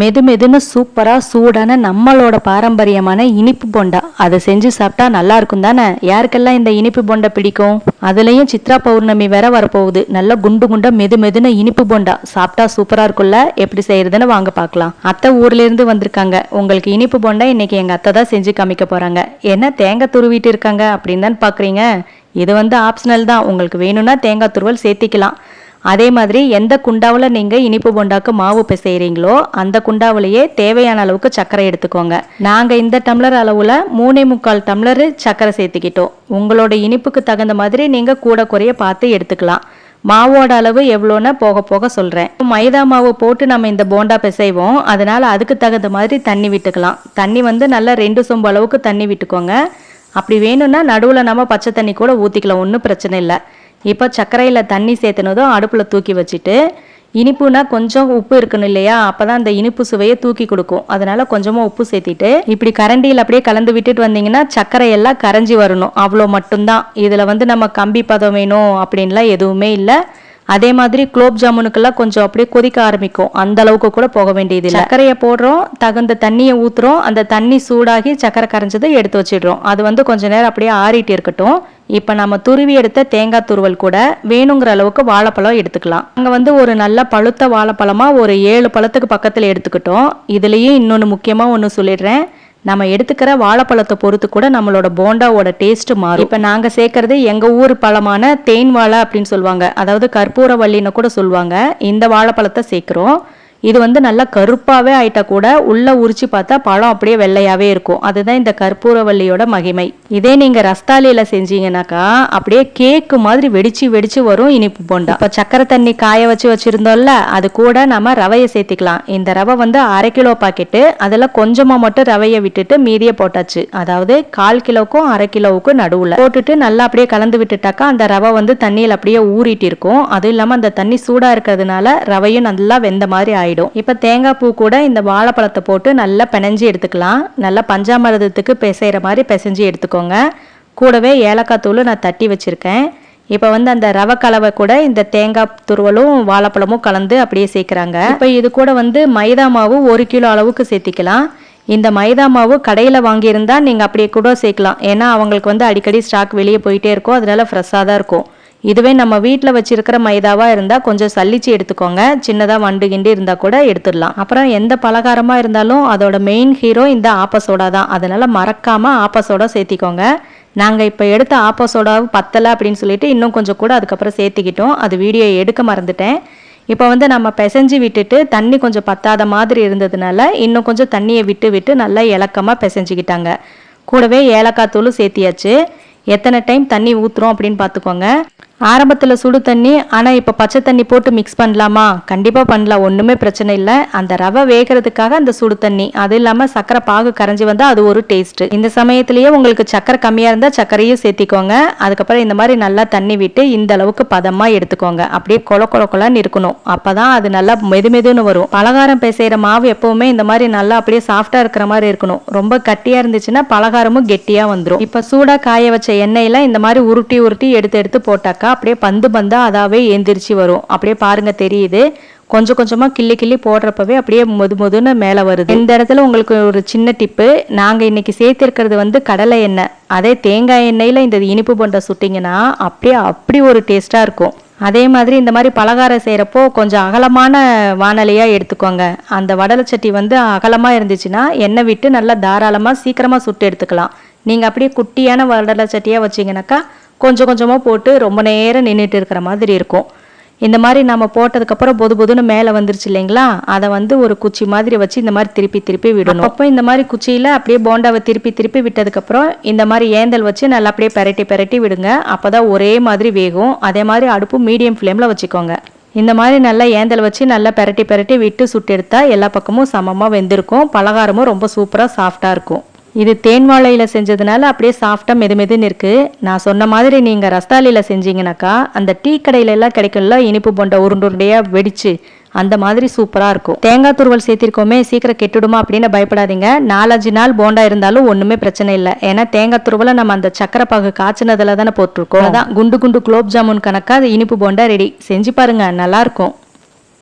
மெது மெதுன்னு சூப்பராக சூடான நம்மளோட பாரம்பரியமான இனிப்பு போண்டா. அதை செஞ்சு சாப்பிட்டா நல்லா இருக்கும் தானே? யாருக்கெல்லாம் இந்த இனிப்பு போண்டா பிடிக்கும்? அதுலேயும் சித்ரா பௌர்ணமி வேற வரப்போகுது. நல்லா குண்டு குண்டா மெது மெதுன்னு இனிப்பு போண்டா. சாப்பிட்டா சூப்பராக இருக்கும்ல? எப்படி செய்யறதுன்னு வாங்க பார்க்கலாம். அத்தை ஊர்ல இருந்து வந்திருக்காங்க. உங்களுக்கு இனிப்பு போண்டா இன்னைக்கு எங்க அத்தை தான் செஞ்சு காமிக்க போறாங்க. என்ன தேங்காய் துருவிட்டு இருக்காங்க அப்படின்னு தான் பார்க்குறீங்க இது வந்து ஆப்ஷனல் தான். உங்களுக்கு வேணும்னா தேங்காய் துருவல் சேர்த்திக்கலாம். அதே மாதிரி எந்த குண்டாவில் நீங்கள் இனிப்பு போண்டாக்கு மாவு பிசைகிறீங்களோ அந்த குண்டாவிலேயே தேவையான அளவுக்கு சர்க்கரை எடுத்துக்கோங்க. நாங்கள் இந்த டம்ளர் அளவில் மூணே முக்கால் டம்ளர் சர்க்கரை சேர்த்துக்கிட்டோம். உங்களோட இனிப்புக்கு தகுந்த மாதிரி நீங்கள் கூட குறைய பார்த்து எடுத்துக்கலாம். மாவோட அளவு எவ்வளோன்னு போக போக சொல்கிறேன் மைதா மாவு போட்டு நம்ம இந்த போண்டா பிசைவோம். அதனால் அதுக்கு தகுந்த மாதிரி தண்ணி விட்டுக்கலாம். தண்ணி வந்து நல்லா ரெண்டு சொம்பு அளவுக்கு தண்ணி விட்டுக்கோங்க. அப்படி வேணும்னா நடுவில் நம்ம பச்சை தண்ணி கூட ஊற்றிக்கலாம் ஒன்றும் பிரச்சனை இல்லை. இப்போ சர்க்கரையில் தண்ணி சேர்த்துனதும் அடுப்பில் தூக்கி வச்சுட்டு இனிப்புனா கொஞ்சம் உப்பு இருக்கணும் இல்லையா? அப்போ தான் அந்த இனிப்பு சுவையை தூக்கி கொடுக்கும். அதனால கொஞ்சமாக உப்பு சேர்த்திட்டு இப்படி கரண்டியில் அப்படியே கலந்து விட்டுட்டு வந்தீங்கன்னா சர்க்கரை எல்லாம் கரைஞ்சி வரணும். அவ்வளோ மட்டும்தான். இதில் வந்து நம்ம கம்பி பதம் வேணும் அப்படின்லாம் எதுவுமே இல்லை. அதே மாதிரி குலோப் ஜாமுனுக்கெல்லாம் கொஞ்சம் அப்படியே கொதிக்க ஆரம்பிக்கும். அந்த அளவுக்கு கூட போக வேண்டியது இல்லை. சர்க்கரையை போடுறோம் தகுந்த தண்ணியை ஊற்றுறோம் அந்த தண்ணி சூடாகி சர்க்கரை கரைஞ்சதை எடுத்து வச்சிடுறோம். அது வந்து கொஞ்ச நேரம் அப்படியே ஆறிட்டு இருக்கட்டும். இப்போ நம்ம துருவி எடுத்த தேங்காய் துருவல் கூட வேணுங்கிற அளவுக்கு வாழைப்பழம் எடுத்துக்கலாம். அங்கே வந்து ஒரு நல்ல பழுத்த வாழைப்பழமாக ஒரு ஏழு பழத்துக்கு பக்கத்தில் எடுத்துக்கிட்டோம். இதுலேயும் இன்னொன்று முக்கியமாக ஒன்று சொல்லிடுறேன். நம்ம எடுத்துக்கிற வாழைப்பழத்தை பொறுத்து கூட நம்மளோட போண்டாவோட டேஸ்ட் மாறும். இப்போ நாங்கள் சேர்க்கறது எங்கள் ஊர் பழமான தேன் வாழை அப்படின்னு சொல்லுவாங்க. அதாவது கற்பூரவள்ளின்னு கூட சொல்லுவாங்க. இந்த வாழைப்பழத்தை சேர்க்குறோம். இது வந்து நல்லா கருப்பாகவே ஆயிட்டா கூட உள்ளே உரிச்சு பார்த்தா பழம் அப்படியே வெள்ளையாகவே இருக்கும். அதுதான் இந்த கற்பூரவள்ளியோட மகிமை. இதே நீங்கள் ரஸ்தாலியில் செஞ்சீங்கன்னாக்கா அப்படியே கேக்கு மாதிரி வெடிச்சு வெடிச்சு வரும் இனிப்பு போண்டா. இப்போ சக்கரை தண்ணி காய வச்சு வச்சுருந்தோம்ல அது கூட நம்ம ரவையை சேர்த்திக்கலாம். இந்த ரவை வந்து அரை கிலோ பாக்கெட்டு அதில் கொஞ்சமாக மட்டும் ரவையை விட்டுட்டு மீதியை போட்டாச்சு. அதாவது கால் கிலோவுக்கும் அரை கிலோவுக்கும் நடுவில். போட்டுட்டு நல்லா அப்படியே கலந்து விட்டுட்டாக்கா அந்த ரவை வந்து தண்ணியில் அப்படியே ஊறிட்டு இருக்கும். அதுவும் இல்லாமல் அந்த தண்ணி சூடாக இருக்கிறதுனால ரவையும் நல்லா வெந்த மாதிரி ஆயிடும். இப்போ தேங்காய் பூ கூட இந்த வாழைப்பழத்தை போட்டு நல்லா பிணைஞ்சி எடுத்துக்கலாம். நல்லா பஞ்சாமிரதத்துக்கு பிசைகிற மாதிரி பிசைஞ்சு எடுத்துக்கோங்க. கூடவே ஏலக்காய் தூள் நான் தட்டி வச்சுருக்கேன். இப்போ வந்து அந்த ரவை கலவை கூட இந்த தேங்காய் துருவலும் வாழைப்பழமும் கலந்து அப்படியே சேர்க்குறாங்க. இப்போ இது கூட வந்து மைதா மாவு ஒரு கிலோ அளவுக்கு சேர்த்திக்கலாம். இந்த மைதா மாவு கடையில் வாங்கியிருந்தால் நீங்கள் அப்படியே கூட சேர்க்கலாம். ஏன்னா அவங்களுக்கு வந்து அடிக்கடி ஸ்டாக் வெளியே போயிட்டே இருக்கும். அதனால ஃப்ரெஷ்ஷாக தான் இருக்கும். இதுவே நம்ம வீட்டில் வச்சிருக்கிற மைதாவாக இருந்தால் கொஞ்சம் சல்லிச்சு எடுத்துக்கோங்க. சின்னதாக வண்டு கிண்டி இருந்தால் கூட எடுத்துடலாம். அப்புறம் எந்த பலகாரமாக இருந்தாலும் அதோட மெயின் ஹீரோ இந்த ஆப்பசோடா தான். அதனால் மறக்காமல் ஆப்பசோடா சேர்த்திக்கோங்க. நாங்கள் இப்போ எடுத்த ஆப்போசோடாவும் பத்தலை அப்படின்னு சொல்லிட்டு இன்னும் கொஞ்சம் கூட அதுக்கப்புறம் சேர்த்திக்கிட்டோம். அது வீடியோ எடுக்க மறந்துட்டேன். இப்போ வந்து நம்ம பிசைஞ்சு விட்டுட்டு தண்ணி கொஞ்சம் பத்தாத மாதிரி இருந்ததுனால இன்னும் கொஞ்சம் தண்ணியை விட்டு விட்டு நல்லா இலக்கமாக பிசைஞ்சிக்கிட்டாங்க. கூடவே ஏலக்காய் தூள் சேர்த்தியாச்சு. எத்தனை டைம் தண்ணி ஊற்றுறோம் அப்படின்னு பார்த்துக்கோங்க. ஆரம்பத்தில் சுடு தண்ணி ஆனால் இப்போ பச்சை தண்ணி போட்டு மிக்ஸ் பண்ணலாமா? கண்டிப்பாக பண்ணலாம். ஒன்றுமே பிரச்சனை இல்லை. அந்த ரவை வேகிறதுக்காக அந்த சுடு தண்ணி. அது இல்லாமல் சக்கரை பாகு கரைஞ்சி வந்தால் அது ஒரு டேஸ்ட்டு இந்த சமயத்துலேயே உங்களுக்கு சக்கரை கம்மியாக இருந்தால் சக்கரையும் சேர்த்திக்கோங்க. அதுக்கப்புறம் இந்த மாதிரி நல்லா தண்ணி விட்டு இந்த அளவுக்கு பதமாக எடுத்துக்கோங்க. அப்படியே கொல கொல கொலன்னு இருக்கணும். அப்போ தான் அது நல்லா மெது மெதுன்னு வரும். பலகாரம் பேசுகிற மாவு எப்போவுமே இந்த மாதிரி நல்லா அப்படியே சாஃப்டாக இருக்கிற மாதிரி இருக்கணும். ரொம்ப கட்டியாக இருந்துச்சுன்னா பலகாரமும் கெட்டியாக வந்துடும் இப்போ சூடாக காய வச்ச எண்ணெயில் இந்த மாதிரி உருட்டி உருட்டி எடுத்து எடுத்து போட்டாக்கா அப்படியே பந்து பந்தா அதாவே ஏந்திரிச்சு வரும். அப்படியே பாருங்க தெரியுது. கொஞ்சம் கொஞ்சமாக கிள்ளி கிள்ளி போடுறப்பவே அப்படியே மொது மொதுன்னு மேலே வருது. இந்த இடத்துல உங்களுக்கு ஒரு சின்ன டிப்பு. நாங்கள் இன்னைக்கு சேர்த்துருக்கிறது வந்து கடலை எண்ணெய். அதே தேங்காய் எண்ணெயில் இந்த இனிப்பு போண்டா சுட்டிங்கன்னா அப்படியே அப்படி ஒரு டேஸ்ட்டாக இருக்கும். அதே மாதிரி இந்த மாதிரி பலகாரம் செய்கிறப்போ கொஞ்சம் அகலமான வானலியாக எடுத்துக்கோங்க. அந்த வடலை சட்டி வந்து அகலமாக இருந்துச்சுன்னா எண்ணெய் விட்டு நல்லா தாராளமாக சீக்கிரமாக சுட்டு எடுத்துக்கலாம். நீங்கள் அப்படியே குட்டியான வடலை சட்டியாக வச்சிங்கனாக்கா கொஞ்சம் கொஞ்சமாக போட்டு ரொம்ப நேரம் நின்றுட்டு இருக்கிற மாதிரி இருக்கும். இந்த மாதிரி நம்ம போட்டதுக்கப்புறம் பொது பொதுன்னு மேலே வந்துருச்சு இல்லைங்களா? அதை வந்து ஒரு குச்சி மாதிரி வச்சு இந்த மாதிரி திருப்பி திருப்பி விடணும். அப்போ இந்த மாதிரி குச்சியில் அப்படியே போண்டாவை திருப்பி திருப்பி விட்டதுக்கப்புறம் இந்த மாதிரி ஏந்தல் வச்சு நல்லா அப்படியே பெரட்டி பெரட்டி விடுங்க. அப்போ தான் ஒரே மாதிரி வேகும். அதே மாதிரி அடுப்பு மீடியம் ஃப்ளேமில் வச்சுக்கோங்க. இந்த மாதிரி நல்லா ஏந்தல் வச்சு நல்லா பெரட்டி பெரட்டி விட்டு சுட்டு எடுத்தால் எல்லா பக்கமும் சமமாக வெந்திருக்கும். பலகாரமும் ரொம்ப சூப்பராக சாஃப்டாக இருக்கும். இது தேன் வாழையில் செஞ்சதுனால அப்படியே சாஃப்டாக மெது மெதுன்னு இருக்குது நான் சொன்ன மாதிரி நீங்கள் ரஸ்தாலியில் செஞ்சீங்கனாக்கா அந்த டீ கடையில எல்லாம் கிடைக்கும்ல இனிப்பு போண்ட உருண்டு உருண்டையாக வெடிச்சு அந்த மாதிரி சூப்பராக இருக்கும். தேங்காய் துருவல் சேர்த்திருக்கோமே சீக்கிரம் கெட்டுடுமா அப்படின்னு பயப்படாதீங்க. நாலஞ்சு நாள் போண்டா இருந்தாலும் ஒன்றுமே பிரச்சனை இல்லை. ஏன்னா தேங்காய் துருவலை நம்ம அந்த சக்கரை பாகு காய்ச்சினதில் தானே போட்டிருக்கோம். அதான் குண்டு குண்டு குலோப் ஜாமுன் கணக்காக அது இனிப்பு போண்டா ரெடி செஞ்சு பாருங்க நல்லாயிருக்கும்